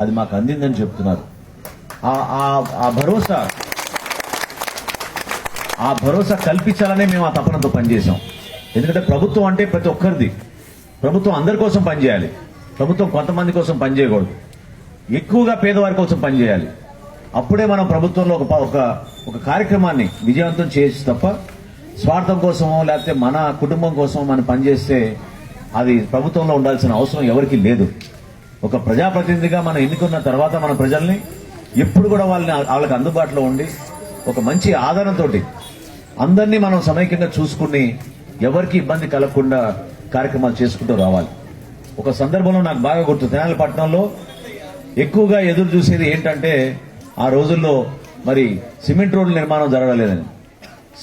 అది మాకు అందిందని చెప్తున్నారు. ఆ- భరోసా ఆ భరోసా కల్పించాలనే మేము ఆ తపనతో పనిచేసాం ఎందుకంటే ప్రభుత్వం అంటే ప్రతి ఒక్కరిది. ప్రభుత్వం అందరి కోసం పనిచేయాలి. ప్రభుత్వం కొంతమంది కోసం పనిచేయకూడదు. ఎక్కువగా పేదవారి కోసం పనిచేయాలి. అప్పుడే మనం ప్రభుత్వంలో ఒక ఒక ఒక కార్యక్రమాన్ని విజయవంతం చేయొచ్చు తప్ప స్వార్థం కోసమో లేకపోతే మన కుటుంబం కోసం మనం పనిచేస్తే అది ప్రభుత్వంలో ఉండాల్సిన అవసరం ఎవరికీ లేదు. ఒక ప్రజాప్రతినిధిగా మనం ఎన్నుకున్న తర్వాత మన ప్రజల్ని ఎప్పుడు కూడా వాళ్ళని వాళ్ళకి అందుబాటులో ఉండి ఒక మంచి ఆదరణతోటి అందరినీ మనం సమైక్యంగా చూసుకుని ఎవరికి ఇబ్బంది కలగకుండా కార్యక్రమాలు చేసుకుంటూ రావాలి. ఒక సందర్భంలో నాకు బాగా గుర్తు తెనాలి పట్టణంలో ఎక్కువగా ఎదురు చూసేది ఏంటంటే ఆ రోజుల్లో మరి సిమెంట్ రోడ్ల నిర్మాణం జరగలేదని.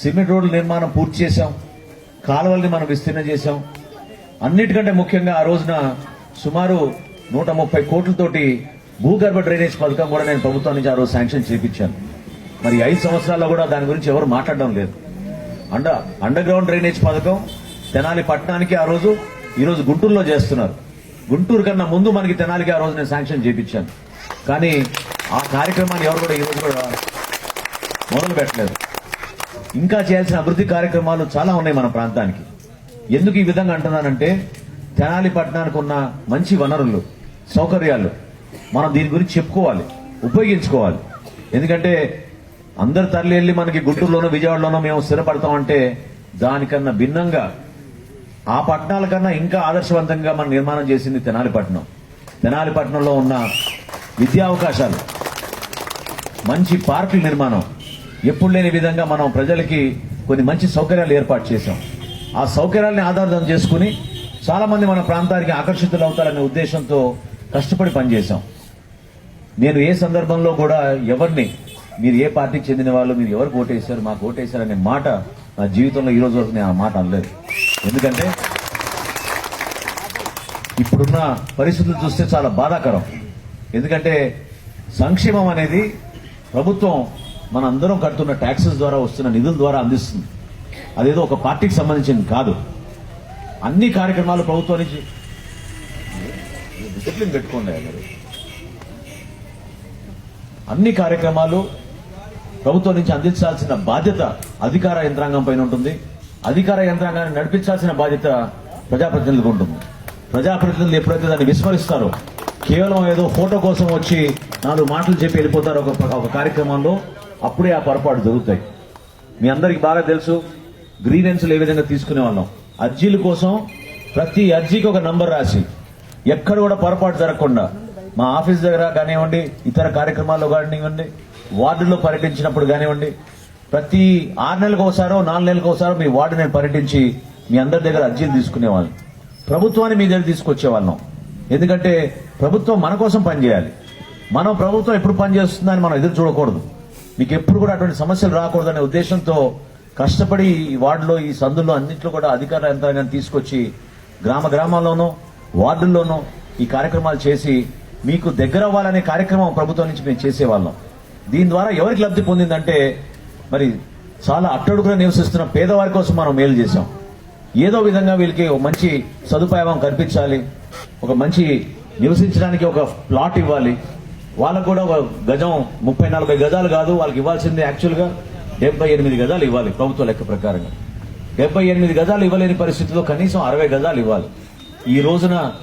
సిమెంట్ రోడ్ల నిర్మాణం పూర్తి చేశాం కాలువల్ని మనం విస్తీర్ణం చేశాం. అన్నిటికంటే ముఖ్యంగా ఆ రోజున సుమారు నూట ముప్పై కోట్లతోటి భూగర్భ డ్రైనేజ్ పథకం కూడా నేను ప్రభుత్వం నుంచి ఆ రోజు శాంక్షన్ చేయించాను మరి ఐదు సంవత్సరాల్లో కూడా దాని గురించి ఎవరు మాట్లాడడం లేదు. అండ అండర్ గ్రౌండ్ డ్రైనేజ్ పథకం తెనాలి పట్టణానికి ఆ రోజు ఈరోజు గుంటూరులో చేస్తున్నారు. గుంటూరు కన్నా ముందు మనకి తెనాలికి ఆ రోజు నేను శాంక్షన్ చేయించాను కానీ ఆ కార్యక్రమాన్ని ఎవరు కూడా ఈ రోజు కూడా మొదలు పెట్టలేదు. ఇంకా చేయాల్సిన అభివృద్ధి కార్యక్రమాలు చాలా ఉన్నాయి మన ప్రాంతానికి. ఎందుకు ఈ విధంగా అంటున్నానంటే తెనాలి పట్టణానికి ఉన్న మంచి వనరులు సౌకర్యాలు. మనం దీని గురించి చెప్పుకోవాలి ఉపయోగించుకోవాలి. ఎందుకంటే అందరు తరలి వెళ్ళి మనకి గుంటూరులోనో విజయవాడలోనో మేము స్థిరపడతామంటే దానికన్నా భిన్నంగా ఆ పట్టణాల కన్నా ఇంకా ఆదర్శవంతంగా మనం నిర్మాణం చేసింది తెనాలి పట్టణం తెనాలి పట్టణంలో ఉన్న విద్యా అవకాశాలు మంచి పార్కుల నిర్మాణం. ఎప్పుడు లేని విధంగా మనం ప్రజలకి కొన్ని మంచి సౌకర్యాలు ఏర్పాటు చేశాం. ఆ సౌకర్యాలని ఆధారం చేసుకుని చాలామంది మన ప్రాంతానికి ఆకర్షితులు అవుతారనే ఉద్దేశంతో కష్టపడి పనిచేశాం. నేను ఏ సందర్భంలో కూడా ఎవరిని మీరు ఏ పార్టీకి చెందిన వాళ్ళు మీరు ఎవరికి ఓటేశారు మాకు ఓటేశారు అనే మాట నా జీవితంలో ఈ రోజు వరకు నేను ఆ మాట అనలేదు. ఎందుకంటే ఇప్పుడున్న పరిస్థితులు చూస్తే చాలా బాధాకరం. ఎందుకంటే సంక్షేమం అనేది ప్రభుత్వం మన అందరం కడుతున్న ట్యాక్సెస్ ద్వారా వస్తున్న నిధుల ద్వారా అందిస్తుంది. అదేదో ఒక పార్టీకి సంబంధించింది కాదు. అన్ని కార్యక్రమాలు ప్రభుత్వం నుంచి డిసిప్లిన్ పెట్టుకోండి అందరూ అన్ని కార్యక్రమాలు ప్రభుత్వం నుంచి అందించాల్సిన బాధ్యత అధికార యంత్రాంగం పైన ఉంటుంది. అధికార యంత్రాంగాన్ని నడిపించాల్సిన బాధ్యత ప్రజాప్రతినిధులకు ఉంటుంది. ప్రజాప్రతినిధులు ఎప్పుడైతే దాన్ని విస్మరిస్తారో కేవలం ఏదో ఫోటో కోసం వచ్చి నాలుగు మాటలు చెప్పి వెళ్ళిపోతారు ఒక ఒక కార్యక్రమంలో అప్పుడే ఆ పొరపాటు జరుగుతాయి. మీ అందరికి బాగా తెలుసు గ్రీవెన్స్లు ఏ విధంగా తీసుకునే వాళ్ళం. అర్జీల కోసం ప్రతి అర్జీకి ఒక నంబర్ రాసి ఎక్కడ కూడా పొరపాటు జరగకుండా మా ఆఫీస్ దగ్గర కానివ్వండి ఇతర కార్యక్రమాల్లో కానివ్వండి వార్డుల్లో పర్యటించినప్పుడు కానివ్వండి ప్రతి ఆరు నెలలకు ఒకసారో నాలుగు నెలలకు ఒకసారో మీ వార్డు నేను పర్యటించి మీ అందరి దగ్గర అర్జీలు తీసుకునేవాళ్ళం. ప్రభుత్వాన్ని మీ దగ్గర తీసుకొచ్చేవాళ్ళం. ఎందుకంటే ప్రభుత్వం మన కోసం పనిచేయాలి. మనం ప్రభుత్వం ఎప్పుడు పనిచేస్తుందని మనం ఎదురు చూడకూడదు. మీకు ఎప్పుడు కూడా అటువంటి సమస్యలు రాకూడదనే ఉద్దేశంతో కష్టపడి ఈ వార్డులో ఈ సందుల్లో అన్నింటిలో కూడా అధికార యంత్రాంగాన్ని తీసుకొచ్చి గ్రామ గ్రామాల్లోనూ వార్డుల్లోనూ ఈ కార్యక్రమాలు చేసి మీకు దగ్గర అవ్వాలనే కార్యక్రమం ప్రభుత్వం నుంచి మేము చేసేవాళ్ళం. దీని ద్వారా ఎవరికి లబ్ధి పొందిందంటే మరి చాలా అట్టడుగున నివసిస్తున్న పేదవారి కోసం మనం మేలు చేశాం. ఏదో విధంగా వీళ్ళకి ఒక మంచి సదుపాయం కల్పించాలి ఒక మంచి నివసించడానికి ఒక ప్లాట్ ఇవ్వాలి. వాళ్ళకు కూడా ఒక గజం ముప్పై నలభై గజాలు కాదు వాళ్ళకి ఇవ్వాల్సింది యాక్చువల్గా డెబ్బై ఎనిమిది గజాలు ఇవ్వాలి ప్రభుత్వ లెక్క ప్రకారంగా. డెబ్బై ఎనిమిది గజాలు ఇవ్వలేని పరిస్థితిలో కనీసం అరవై గజాలు ఇవ్వాలి. ఈ రోజున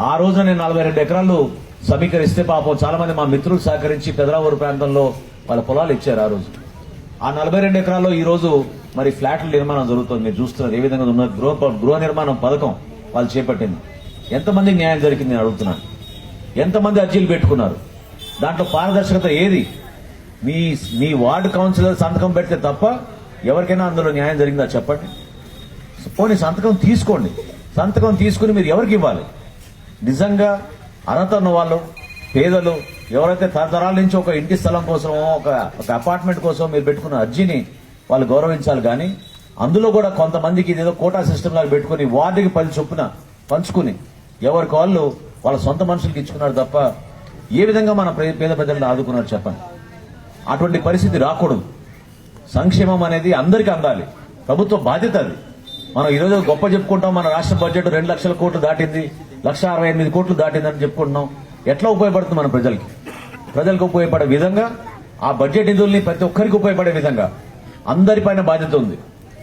ఆ రోజున నేను నలభై రెండు ఎకరాలు సమీకరిస్తే పాపం చాలా మంది మా మిత్రులు సహకరించి పెదరావూరు ప్రాంతంలో వాళ్ళ పొలాలు ఇచ్చారు ఆ రోజు. ఆ నలభై రెండు ఎకరాల్లో ఈ రోజు మరి ఫ్లాట్ల నిర్మాణం జరుగుతుంది. మీరు చూస్తున్నారు ఏ విధంగా ఉన్న గృహ గృహ నిర్మాణం పథకం వాళ్ళు చేపట్టింది. ఎంతమంది న్యాయం జరిగింది నేను అడుగుతున్నాను. ఎంతమంది అర్జీలు పెట్టుకున్నారు? దాంట్లో పారదర్శకత ఏది? మీ మీ వార్డు కౌన్సిలర్ సంతకం పెడితే తప్ప ఎవరికైనా అందులో న్యాయం జరిగిందా చెప్పండి. పోనీ సంతకం తీసుకోండి. సంతకం తీసుకుని మీరు ఎవరికి ఇవ్వాలి? నిజంగా అర్హత ఉన్న వాళ్ళు పేదలు ఎవరైతే తరతరాల నుంచి ఒక ఇంటి స్థలం కోసమో ఒక ఒక అపార్ట్మెంట్ కోసం మీరు పెట్టుకున్న అర్జీని వాళ్ళు గౌరవించాలి కానీ అందులో కూడా కొంతమందికి ఇదేదో కోటా సిస్టమ్ లాగా పెట్టుకుని వార్డుకి పది చొప్పున పంచుకుని ఎవరికి వాళ్ళు వాళ్ళ సొంత మనుషులకి ఇచ్చుకున్నారు తప్ప ఏ విధంగా మన పేద ప్రజలను ఆదుకున్నారు చెప్పండి? అటువంటి పరిస్థితి రాకూడదు. సంక్షేమం అనేది అందరికీ అందాలి. ప్రభుత్వ బాధ్యత అది. మనం ఈరోజు గొప్ప చెప్పుకుంటాం మన రాష్ట్ర బడ్జెట్ రెండు లక్షల కోట్లు దాటింది లక్ష అరవై ఎనిమిది కోట్లు దాటిందని చెప్పుకుంటున్నాం. ఎట్లా ఉపయోగపడుతుంది మన ప్రజలకి? ప్రజలకు ఉపయోగపడే విధంగా ఆ బడ్జెట్ నిధుల్ని ప్రతి ఒక్కరికి ఉపయోగపడే విధంగా. అందరిపైన బాధ్యత ఉంది.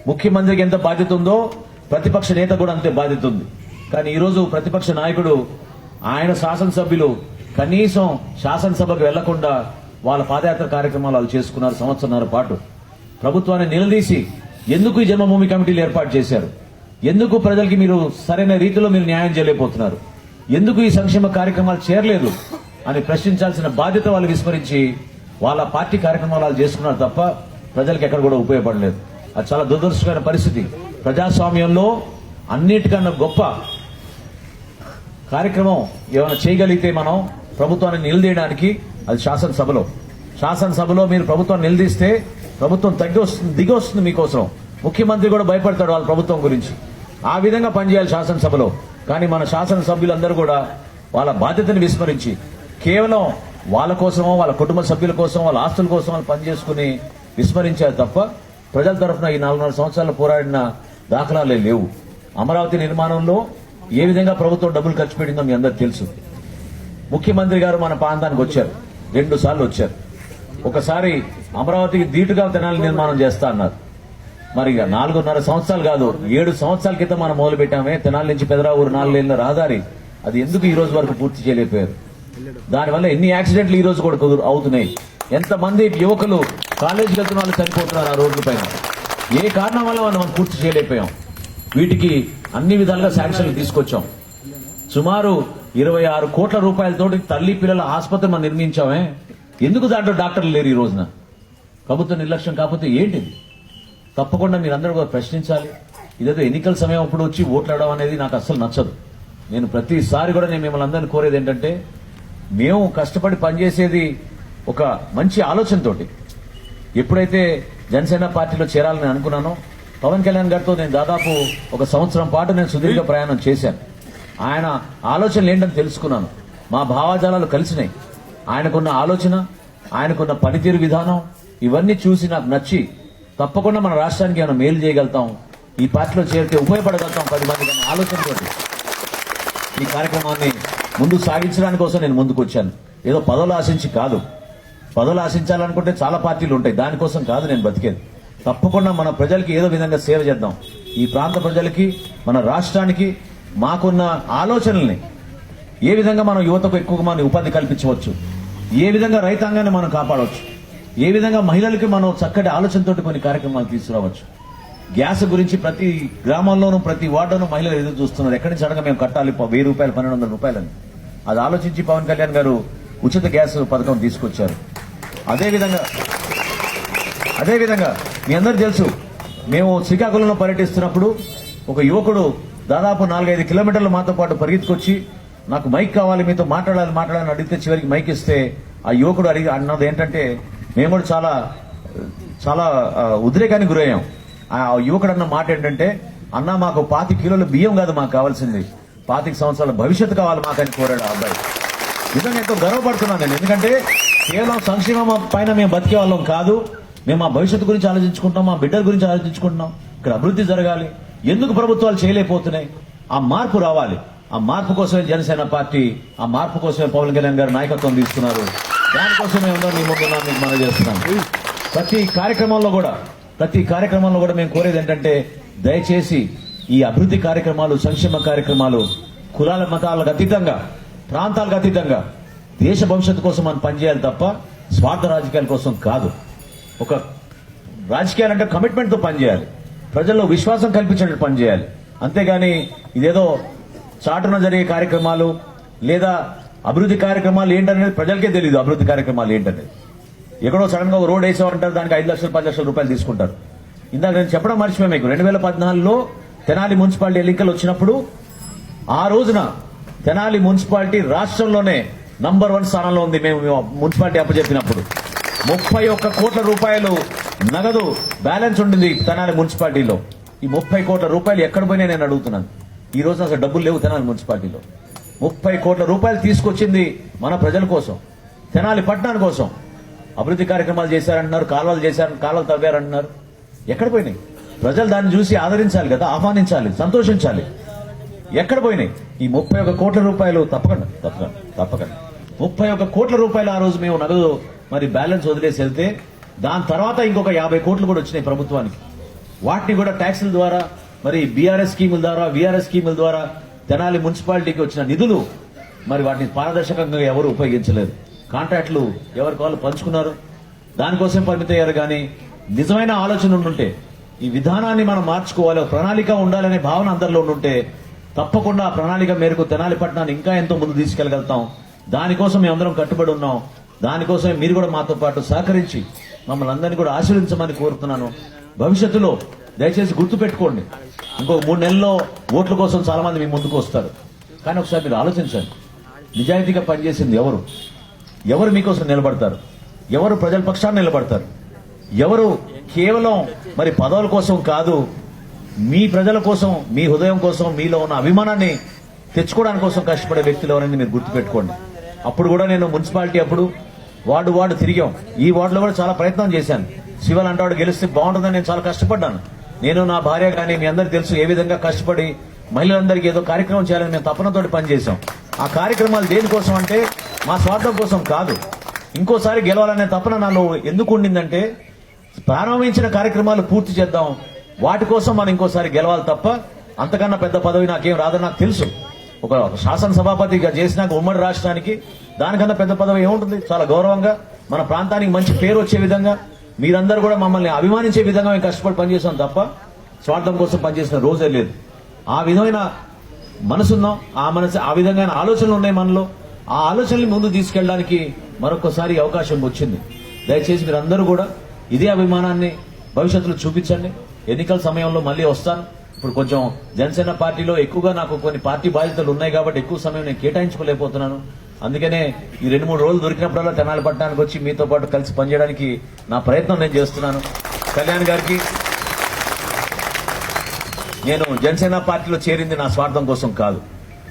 ముఖ్యమంత్రికి ఎంత బాధ్యత ఉందో ప్రతిపక్ష నేత కూడా అంతే బాధ్యత ఉంది. కానీ ఈరోజు ప్రతిపక్ష నాయకుడు ఆయన శాసనసభ్యులు కనీసం శాసనసభకు వెళ్ళకుండా వాళ్ళ పాదయాత్ర కార్యక్రమాలు వాళ్ళు చేసుకున్నారు సంవత్సరాల పాటు. ప్రభుత్వాన్ని నిలదీసి ఎందుకు ఈ జన్మభూమి కమిటీలు ఏర్పాటు చేశారు? ఎందుకు ప్రజలకి మీరు సరైన రీతిలో మీరు న్యాయం చేయలేకపోతున్నారు? ఎందుకు ఈ సంక్షేమ కార్యక్రమాలు చేరలేదు అని ప్రశ్నించాల్సిన బాధ్యత వాళ్ళు విస్మరించి వాళ్ళ పార్టీ కార్యక్రమాలు చేసుకున్నారు తప్ప ప్రజలకు ఎక్కడ కూడా ఉపయోగపడలేదు. అది చాలా దురదృష్టకరమైన పరిస్థితి. ప్రజాస్వామ్యంలో అన్నిటికన్నా గొప్ప కార్యక్రమం ఏమైనా చేయగలిగితే మనం ప్రభుత్వాన్ని నిలదీయడానికి అది శాసనసభలో. శాసనసభలో మీరు ప్రభుత్వాన్ని నిలదీస్తే ప్రభుత్వం తగ్గి వస్తుంది దిగి వస్తుంది మీకోసం. ముఖ్యమంత్రి కూడా భయపడతాడు వాళ్ళ ప్రభుత్వం గురించి. ఆ విధంగా పనిచేయాలి శాసనసభలో. కానీ మన శాసనసభ్యులందరూ కూడా వాళ్ళ బాధ్యతను విస్మరించి కేవలం వాళ్ళ కోసమో వాళ్ళ కుటుంబ సభ్యుల కోసం వాళ్ళ ఆస్తుల కోసం వాళ్ళు పనిచేసుకుని విస్మరించారు తప్ప ప్రజల తరఫున ఈ నాలుగున్నర సంవత్సరాలు పోరాడిన దాఖలాలే లేవు. అమరావతి నిర్మాణంలో ఏ విధంగా ప్రభుత్వం డబ్బులు ఖర్చు పెట్టిందో మీ అందరికి తెలుసు. ముఖ్యమంత్రి గారు మన ప్రాంతానికి వచ్చారు. రెండు సార్లు వచ్చారు. ఒకసారి అమరావతికి ధీటుగా తెనాలి నిర్మాణం చేస్తా అన్నారు. మరి ఇక నాలుగున్నర సంవత్సరాలు కాదు ఏడు సంవత్సరాల క్రితం మనం మొదలు పెట్టామే. తెనాలి నుంచి పెదరావూరు నాలుగేళ్ళ రహదారి. అది ఎందుకు ఈ రోజు వరకు పూర్తి చేయలేకపోయారు? దానివల్ల ఎన్ని యాక్సిడెంట్లు ఈ రోజు కూడా కుదురు అవుతున్నాయి. ఎంతమంది యువకులు కాలేజీకి వెళ్తున్న వాళ్ళు చనిపోతున్నారు ఆ రోడ్ల పైన? ఏ కారణం వల్ల మనం పూర్తి చేయలేకపోయాం? వీటికి అన్ని విధాలుగా శాంక్షన్లు తీసుకొచ్చాం. సుమారు ఇరవై ఆరు కోట్ల రూపాయలతోటి తల్లి పిల్లల ఆసుపత్రి మనం నిర్మించామే. ఎందుకు దాంట్లో డాక్టర్లు లేరు ఈ రోజున? ప్రభుత్వ నిర్లక్ష్యం కాకపోతే ఏంటిది? తప్పకుండా మీరందరూ కూడా ప్రశ్నించాలి. ఇదేదో ఎన్నికల సమయం అప్పుడు వచ్చి ఓట్లాడడం అనేది నాకు అస్సలు నచ్చదు. నేను ప్రతిసారి కూడా నేను మిమ్మల్ని అందరినీ కోరేది ఏంటంటే మేము కష్టపడి పనిచేసేది ఒక మంచి ఆలోచనతోటి. ఎప్పుడైతే జనసేన పార్టీలో చేరాలని అనుకున్నానో పవన్ కళ్యాణ్ గారితో నేను దాదాపు ఒక సంవత్సరం పాటు నేను సుదీర్ఘ ప్రయాణం చేశాను. ఆయన ఆలోచనలు ఏంటని తెలుసుకున్నాను. మా భావాజాలాలు కలిసినాయి. ఆయనకున్న ఆలోచన ఆయనకున్న పనితీరు విధానం ఇవన్నీ చూసి నాకు నచ్చి తప్పకుండా మన రాష్ట్రానికి ఏమైనా మేలు చేయగలుగుతాం ఈ పార్టీలో చేరితే ఉపయోగపడగలుగుతాం పది మందికి అనే ఆలోచనతోటి. ఈ కార్యక్రమాన్ని ముందుకు సాగించడానికి కోసం నేను ముందుకు వచ్చాను. ఏదో పదవులు ఆశించి కాదు. పదవులు ఆశించాలనుకుంటే చాలా పార్టీలు ఉంటాయి. దానికోసం కాదు నేను బతికేది. తప్పకుండా మన ప్రజలకి ఏదో విధంగా సేవ చేద్దాం. ఈ ప్రాంత ప్రజలకి మన రాష్ట్రానికి మాకున్న ఆలోచనల్ని ఏ విధంగా మనం యువతకు ఎక్కువగా మన ఉపాధి కల్పించవచ్చు? ఏ విధంగా రైతాంగాన్ని మనం కాపాడవచ్చు? ఏ విధంగా మహిళలకి మనం చక్కటి ఆలోచనతోటి కొన్ని కార్యక్రమాలు తీసుకురావచ్చు? గ్యాస్ గురించి ప్రతి గ్రామంలోనూ ప్రతి వార్డును మహిళలు ఎదురు చూస్తున్నారు. ఎక్కడి నుంచి అడగా మేము కట్టాలి? వెయ్యి రూపాయలు పన్నెండు వందల రూపాయలని. అది ఆలోచించి పవన్ కళ్యాణ్ గారు ఉచిత గ్యాస్ పథకం తీసుకొచ్చారు. అదేవిధంగా అదేవిధంగా మీ అందరు తెలుసు మేము శ్రీకాకుళంలో పర్యటిస్తున్నప్పుడు ఒక యువకుడు దాదాపు నాలుగైదు కిలోమీటర్లు మాతో పాటు పరిగెత్తుకొచ్చి నాకు మైక్ కావాలి మీతో మాట్లాడాలి మాట్లాడాలని అడిగితే చివరికి మైక్ ఇస్తే ఆ యువకుడు అడిగి అన్నది ఏంటంటే మేము కూడా చాలా చాలా ఉద్రేకానికి గురయ్యాం. ఆ యువకుడు అన్న మాట ఏంటంటే అన్న మాకు పాతి కిలోలు బియ్యం కాదు మాకు కావాల్సింది. పాతిక సంవత్సరాల భవిష్యత్తు కావాలి మాకని కోరాడు ఆ అబ్బాయి. నిజంగా ఎంతో గర్వపడుతున్నాను నేను. ఎందుకంటే కేవలం సంక్షేమం పైన మేము బతికే వాళ్ళం కాదు. మేము మా భవిష్యత్తు గురించి ఆలోచించుకుంటాం మా బిడ్డల గురించి ఆలోచించుకుంటున్నాం. ఇక్కడ అభివృద్ధి జరగాలి. ఎందుకు ప్రభుత్వాలు చేయలేకపోతున్నాయి? ఆ మార్పు రావాలి. ఆ మార్పు కోసమే జనసేన పార్టీ ఆ మార్పు కోసమే పవన్ కళ్యాణ్ గారు నాయకత్వం తీసుకున్నారు. దానికోసమే ఉందో మీ ముందున్నా మీకు మనం చేస్తున్నాం ప్రతి కార్యక్రమంలో కూడా ప్రతి కార్యక్రమంలో కూడా మేము కోరేది ఏంటంటే దయచేసి ఈ అభివృద్ధి కార్యక్రమాలు సంక్షేమ కార్యక్రమాలు కులాల మతాలకు అతీతంగా ప్రాంతాలకు అతీతంగా దేశ భవిష్యత్తు కోసం మనం పనిచేయాలి తప్ప స్వార్థ రాజకీయాల కోసం కాదు. ఒక రాజకీయాలంటే అంటే కమిట్మెంట్తో పనిచేయాలి. ప్రజల్లో విశ్వాసం కల్పించినట్టు పనిచేయాలి. అంతేగాని ఇదేదో చాటున జరిగే కార్యక్రమాలు లేదా అభివృద్ధి కార్యక్రమాలు ఏంటనేది ప్రజలకే తెలియదు అభివృద్ధి కార్యక్రమాలు ఏంటనేది. ఎక్కడో సడన్గా రోడ్ వేసేవారంటారు దానికి ఐదు లక్షలు పది లక్షల రూపాయలు తీసుకుంటారు. ఇందాక నేను చెప్పడం మర్చిపోయి మీకు రెండు వేల పద్నాలుగులో తెనాలి మున్సిపాలిటీ ఎన్నికలు వచ్చినప్పుడు ఆ రోజున తెనాలి మున్సిపాలిటీ రాష్ట్రంలోనే నంబర్ వన్ స్థానంలో ఉంది. మేము మున్సిపాలిటీ అప్పచెప్పినప్పుడు. ముప్పై ఒక్క కోట్ల రూపాయలు నగదు బ్యాలెన్స్ ఉండింది తెనాలి మున్సిపాలిటీలో. ఈ ముప్పై కోట్ల రూపాయలు ఎక్కడ పోయినా నేను అడుగుతున్నాను. ఈ రోజు అసలు డబ్బులు లేవు తెనాలి మున్సిపాలిటీలో. ముప్పై కోట్ల రూపాయలు తీసుకొచ్చింది మన ప్రజల కోసం తెనాలి పట్టణాని కోసం. అభివృద్ధి కార్యక్రమాలు చేశారంటున్నారు కాలువలు చేశారు కాలువలు తవ్వారంటున్నారు. ఎక్కడ పోయినాయి? ప్రజలు దాన్ని చూసి ఆదరించాలి కదా ఆహ్వానించాలి సంతోషించాలి. ఎక్కడ పోయినాయి? ఈ ముప్పై ఒక కోట్ల రూపాయలు తప్పకండి తప్పకండి తప్పకండి. ముప్పై ఒక కోట్ల రూపాయలు ఆ రోజు మేము నగదు మరి బ్యాలెన్స్ వదిలేసి వెళ్తే దాని తర్వాత ఇంకొక యాభై కోట్లు కూడా వచ్చినాయి ప్రభుత్వానికి. వాటిని కూడా ట్యాక్సుల ద్వారా మరి బీఆర్ఎస్ స్కీముల ద్వారా వీఆర్ఎస్ స్కీముల ద్వారా తెనాలి మున్సిపాలిటీకి వచ్చిన నిధులు మరి వాటిని పారదర్శకంగా ఎవరు ఉపయోగించలేదు. కాంట్రాక్టులు ఎవరికి వాళ్ళు పంచుకున్నారు? దానికోసం పరిమితి అయ్యారు కానీ నిజమైన ఆలోచన ఉండుంటే ఈ విధానాన్ని మనం మార్చుకోవాలి ప్రణాళిక ఉండాలనే భావన అందరిలో ఉండుంటే తప్పకుండా ప్రణాళిక మేరకు తెనాలి పట్టణాన్ని ఇంకా ఎంతో ముందు తీసుకెళ్ళగలుగుతాం దానికోసం మేము అందరం కట్టుబడి ఉన్నాం. దానికోసం మీరు కూడా మాతో పాటు సహకరించి మమ్మల్ని అందరినీ కూడా ఆశీర్వించమని కోరుతున్నాను. భవిష్యత్తులో దయచేసి గుర్తు పెట్టుకోండి ఇంకో మూడు నెలల్లో ఓట్ల కోసం చాలా మంది మీ ముందుకు వస్తారు. కానీ ఒకసారి మీరు ఆలోచించండి. నిజాయితీగా పనిచేసింది ఎవరు? ఎవరు మీకోసం నిలబడతారు? ఎవరు ప్రజల పక్షాన్ని నిలబడతారు? ఎవరు కేవలం మరి పదవుల కోసం కాదు మీ ప్రజల కోసం మీ హృదయం కోసం మీలో ఉన్న అభిమానాన్ని తెచ్చుకోవడానికి కోసం కష్టపడే వ్యక్తులు ఎవరని మీరు గుర్తుపెట్టుకోండి. అప్పుడు కూడా నేను మున్సిపాలిటీ అప్పుడు వార్డు వార్డు తిరిగాం. ఈ వార్డులో కూడా చాలా ప్రయత్నం చేశాను. శివల్ అంటాడు గెలిస్తే బాగుంటుందని నేను చాలా కష్టపడ్డాను. నేను నా భార్య కానీ మీ అందరికి తెలుసు ఏ విధంగా కష్టపడి మహిళలందరికీ ఏదో కార్యక్రమం చేయాలని మేము తపనతోటి పనిచేశాం. ఆ కార్యక్రమాలు దేనికోసం అంటే మా స్వార్థం కోసం కాదు. ఇంకోసారి గెలవాలనే తపన నాలో ఎందుకు ఉండిందంటే ప్రారంభించిన కార్యక్రమాలు పూర్తి చేద్దాం. వాటి కోసం మనం ఇంకోసారి గెలవాలి తప్ప అంతకన్నా పెద్ద పదవి నాకేం రాదని నాకు తెలుసు. ఒక శాసనసభాపతిగా చేసినాక ఉమ్మడి రాష్ట్రానికి దానికన్నా పెద్ద పదవి ఏముంటుంది? చాలా గౌరవంగా మన ప్రాంతానికి మంచి పేరు వచ్చే విధంగా మీరందరూ కూడా మమ్మల్ని అభిమానించే విధంగా మేము కష్టపడి పనిచేసాం తప్ప స్వార్థం కోసం పనిచేసిన రోజే లేదు. ఆ విధమైన మనసున్నాం ఆ మనసు ఆ విధంగా ఆలోచనలు ఉన్నాయి మనలో. ఆ ఆలోచనల్ని ముందు తీసుకెళ్ళడానికి మరొకసారి అవకాశం వచ్చింది. దయచేసి మీరందరూ కూడా ఇదే అభిమానాన్ని భవిష్యత్తులో చూపించండి. ఎన్నికల సమయంలో మళ్ళీ వస్తాను. ఇప్పుడు కొంచెం జనసేన పార్టీలో ఎక్కువగా నాకు కొన్ని పార్టీ బాధ్యతలు ఉన్నాయి కాబట్టి ఎక్కువ సమయం నేను కేటాయించుకోలేకపోతున్నాను. అందుకనే ఈ రెండు మూడు రోజులు దొరికినప్పుడల్లా తెనాలి పట్టణానికి వచ్చి మీతో పాటు కలిసి పనిచేయడానికి నా ప్రయత్నం నేను చేస్తున్నాను. కళ్యాణ్ గారికి నేను జనసేన పార్టీలో చేరింది నా స్వార్థం కోసం కాదు.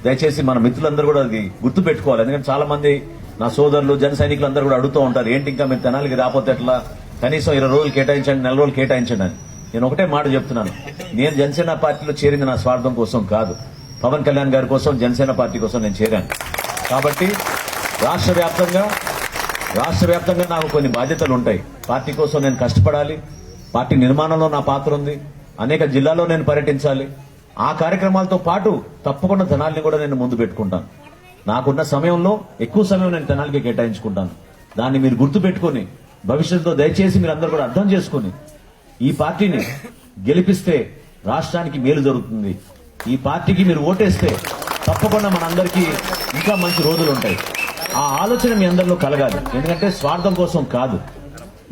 దయచేసి మన మిత్రులందరూ కూడా అది గుర్తు పెట్టుకోవాలి. ఎందుకంటే చాలా మంది నా సోదరులు జన సైనికులు అందరూ కూడా అడుగుతూ ఉంటారు ఏంటి ఇంకా మీరు తెనాలికి రాకపోతే ఎట్లా? కనీసం ఇరవై రోజులు కేటాయించండి నెల రోజులు కేటాయించండి అని. నేను ఒకటే మాట చెప్తున్నాను. నేను జనసేన పార్టీలో చేరింది నా స్వార్థం కోసం కాదు. పవన్ కళ్యాణ్ గారి కోసం జనసేన పార్టీ కోసం నేను చేరాను. కాబట్టి రాష్ట్ర వ్యాప్తంగా రాష్ట్ర వ్యాప్తంగా నాకు కొన్ని బాధ్యతలు ఉంటాయి పార్టీ కోసం నేను కష్టపడాలి. పార్టీ నిర్మాణంలో నా పాత్ర ఉంది. అనేక జిల్లాల్లో నేను పర్యటించాలి. ఆ కార్యక్రమాలతో పాటు తప్పకుండా తెనాలిని కూడా నేను ముందు పెట్టుకుంటాను. నాకున్న సమయంలో ఎక్కువ సమయం నేను తెనాలికి కేటాయించుకుంటాను. దాన్ని మీరు గుర్తు పెట్టుకుని భవిష్యత్తులో దయచేసి మీరు అందరూ కూడా అర్థం చేసుకుని ఈ పార్టీని గెలిపిస్తే రాష్ట్రానికి మేలు జరుగుతుంది. ఈ పార్టీకి మీరు ఓటేస్తే తప్పకుండా మనందరికీ ఇంకా మంచి రోజులు ఉంటాయి. ఆ ఆలోచన మీ అందరిలో కలగాలి. ఎందుకంటే స్వార్థం కోసం కాదు.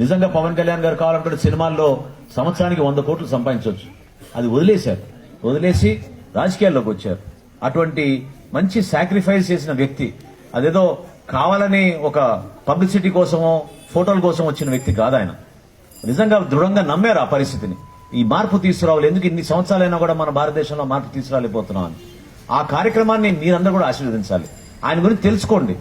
నిజంగా పవన్ కళ్యాణ్ గారు కావాలనుకుంటే సినిమాల్లో సంవత్సరానికి వంద కోట్లు సంపాదించవచ్చు. అది వదిలేశారు. వదిలేసి రాజకీయాల్లోకి వచ్చారు. అటువంటి మంచి సాక్రిఫైస్ చేసిన వ్యక్తి అదేదో కావాలని ఒక పబ్లిసిటీ కోసమో ఫోటోల కోసం వచ్చిన వ్యక్తి కాదు ఆయన. నిజంగా దృఢంగా నమ్మారు ఆ పరిస్థితిని. ఈ మార్పు తీసుకురావాలి. ఎందుకు ఇన్ని సంవత్సరాలైనా కూడా మన భారతదేశంలో మార్పు తీసుకురాలేకపోతున్నాం అని. ఆ కార్యక్రమాన్ని మీరందరూ కూడా ఆశీర్వదించాలి. ఆయన గురించి తెలుసుకోండి.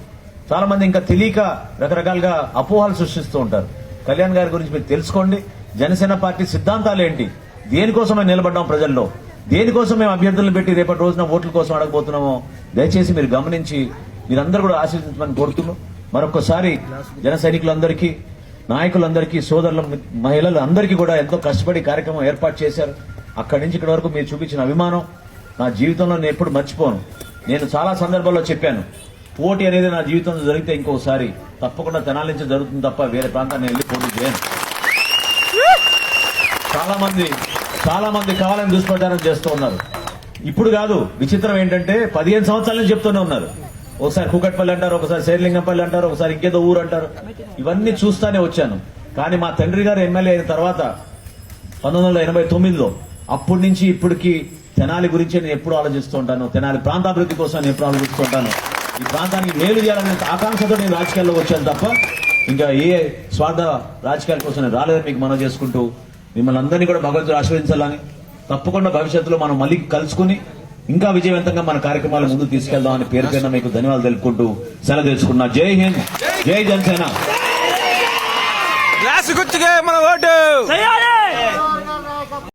చాలా మంది ఇంకా తెలియక రకరకాలుగా అపోహలు సృష్టిస్తూ ఉంటారు. కళ్యాణ్ గారి గురించి మీరు తెలుసుకోండి. జనసేన పార్టీ సిద్ధాంతాలు ఏంటి? దేనికోసం మేము నిలబడ్డాం ప్రజల్లో? దేనికోసం మేము అభ్యర్థులను పెట్టి రేపటి రోజున ఓట్ల కోసం అడగబోతున్నామో దయచేసి మీరు గమనించి మీరందరూ కూడా ఆశీర్వదించమని కోరుతున్నాం. మరొకసారి జన సైనికులందరికీ నాయకులందరికీ సోదరుల మహిళలు అందరికీ కూడా ఎంతో కష్టపడి కార్యక్రమం ఏర్పాటు చేశారు. అక్కడి నుంచి ఇక్కడి వరకు మీరు చూపించిన అభిమానం నా జీవితంలో నేను ఎప్పుడు మర్చిపోను. నేను చాలా సందర్భాల్లో చెప్పాను పోటీ అనేది నా జీవితంలో జరిగితే ఇంకోసారి తప్పకుండా తెనాలి నుంచి జరుగుతుంది తప్ప వేరే ప్రాంతాన్ని వెళ్ళి పోటీ చేయను. చాలా మంది చాలా మంది కావాలని దుష్ప్రచారం చేస్తూ ఉన్నారు. ఇప్పుడు కాదు విచిత్రం ఏంటంటే పదిహేను సంవత్సరాల నుంచి చెప్తూనే ఉన్నారు. ఒకసారి కూకట్పల్లి అంటారు ఒకసారి శేర్లింగంపల్లి అంటారు ఒకసారి ఇంకేదో ఊరు అంటారు. ఇవన్నీ చూస్తానే వచ్చాను. కానీ మా తండ్రి గారు ఎమ్మెల్యే అయిన తర్వాత పంతొమ్మిది వందల ఎనభై తొమ్మిదిలో అప్పటి నుంచి ఇప్పటికి తెనాలి గురించి నేను ఎప్పుడు ఆలోచిస్తూ ఉంటాను. తెనాలి ప్రాంతాభివృద్ధి కోసం నేను ఎప్పుడు ఆలోచిస్తూ ఉంటాను. ఈ ప్రాంతానికి మేలు చేయాలనే ఆకాంక్షతో నేను రాజకీయాల్లో వచ్చాను తప్ప ఇంకా ఏ స్వార్థ రాజకీయాల కోసం నేను రాలేదని మీకు మనం చేసుకుంటూ మిమ్మల్ని అందరినీ కూడా భగవంతుడు ఆశీర్వదించాలని తప్పకుండా భవిష్యత్తులో మనం మళ్ళీ కలుసుకుని ఇంకా విజయవంతంగా మన కార్యక్రమాలు ముందుకు తీసుకెళ్దామని పేరు పేరున మీకు ధన్యవాదాలు తెలుపుకుంటూ సెలవు తెలుసుకున్నా జై హింద్ జై జనసేన. మన ఓటు.